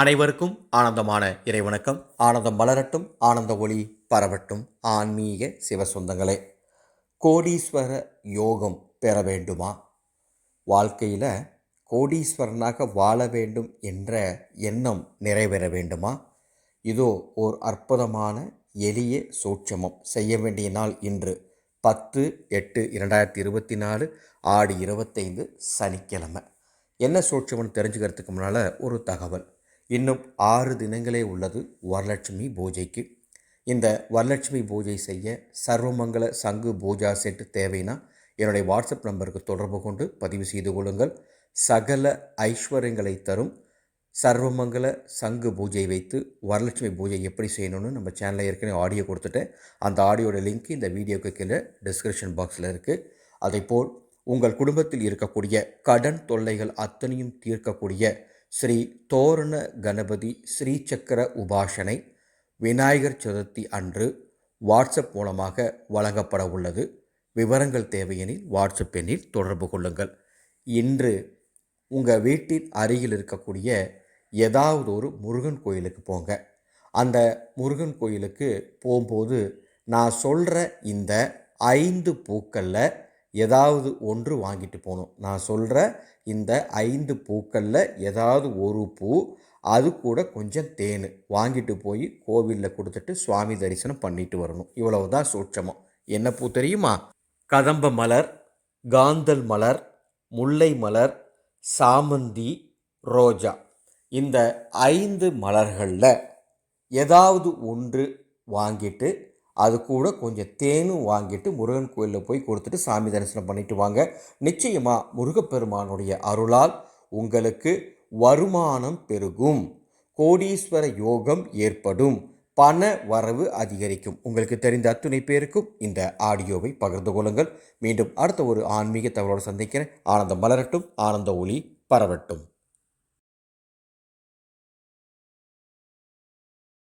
அனைவருக்கும் ஆனந்தமான இறைவணக்கம். ஆனந்தம் வளரட்டும் ஆனந்த ஒளி பரவட்டும். ஆன்மீக சிவசொந்தங்களே கோடீஸ்வர யோகம் பெற வேண்டுமா? வாழ்க்கையில் கோடீஸ்வரனாக வாழ வேண்டும் என்ற எண்ணம் நிறைவேற வேண்டுமா? இதோ ஓர் அற்புதமான எளிய சூட்சமம். செய்ய வேண்டிய நாள் இன்று பத்து எட்டு இரண்டாயிரத்தி இருபத்தி நாலு ஆடி இருபத்தைந்து சனிக்கிழமை. என்ன சூட்சமம் தெரிஞ்சுக்கிறதுக்கு முன்னால் ஒரு தகவல். இன்னும் ஆறு தினங்களே உள்ளது வரலட்சுமி பூஜைக்கு. இந்த வரலட்சுமி பூஜை செய்ய சர்வமங்கல சங்கு பூஜா செட் தேவைன்னா என்னுடைய வாட்ஸ்அப் நம்பருக்கு தொடர்பு கொண்டு பதிவு செய்து கொள்ளுங்கள். சகல ஐஸ்வர்யங்களை தரும் சர்வமங்கல சங்கு பூஜை வைத்து வரலட்சுமி பூஜை எப்படி செய்யணும்னு நம்ம சேனலில் ஏற்கனவே ஆடியோ கொடுத்துட்டேன். அந்த ஆடியோட லிங்க் இந்த வீடியோக்கு கீழே டிஸ்கிரிப்ஷன் பாக்ஸில் இருக்குது அதேபோல் உங்கள் குடும்பத்தில் இருக்கக்கூடிய கடன் தொல்லைகள் அத்தனையும் தீர்க்கக்கூடிய ஸ்ரீ தோரண கணபதி ஸ்ரீசக்கர உபாசனை விநாயகர் சதுர்த்தி அன்று வாட்ஸ்அப் மூலமாக வழங்கப்பட உள்ளது. விவரங்கள் தேவையெனில் வாட்ஸ்அப் எண்ணில் தொடர்பு கொள்ளுங்கள். இன்று உங்கள் வீட்டின் அருகில் இருக்கக்கூடிய ஏதாவது ஒரு முருகன் கோயிலுக்கு போங்க. அந்த முருகன் கோயிலுக்கு போகும்போது நான் சொல்கிற இந்த ஐந்து பூக்களில் ஏதாவது ஒன்று வாங்கிட்டு போகணும். நான் சொல்கிற இந்த ஐந்து பூக்களில் ஏதாவது ஒரு பூ அது கூட கொஞ்சம் தேன் வாங்கிட்டு போய் கோவிலில் கொடுத்துட்டு சுவாமி தரிசனம் பண்ணிட்டு வரணும். இவ்வளவு தான் சூட்சமம். என்ன பூ தெரியுமா? கதம்ப மலர் காந்தல் மலர் முல்லை மலர் சாமந்தி ரோஜா. இந்த ஐந்து மலர்களில் ஏதாவது ஒன்று வாங்கிட்டு அது கூட கொஞ்சம் தேனும் வாங்கிட்டு முருகன் கோயிலில் போய் கொடுத்துட்டு சாமி தரிசனம் பண்ணிட்டு வாங்க. நிச்சயமாக முருகப்பெருமானுடைய அருளால் உங்களுக்கு வருமானம் பெருகும். கோடீஸ்வர யோகம் ஏற்படும். பண வரவு அதிகரிக்கும். உங்களுக்கு தெரிந்த அத்துணை பேருக்கும் இந்த ஆடியோவை பகிர்ந்து கொள்ளுங்கள். மீண்டும் அடுத்த ஒரு ஆன்மீக தகவலோடு சந்திக்கிறேன். ஆனந்தம் மலரட்டும். ஆனந்த ஒளி பரவட்டும்.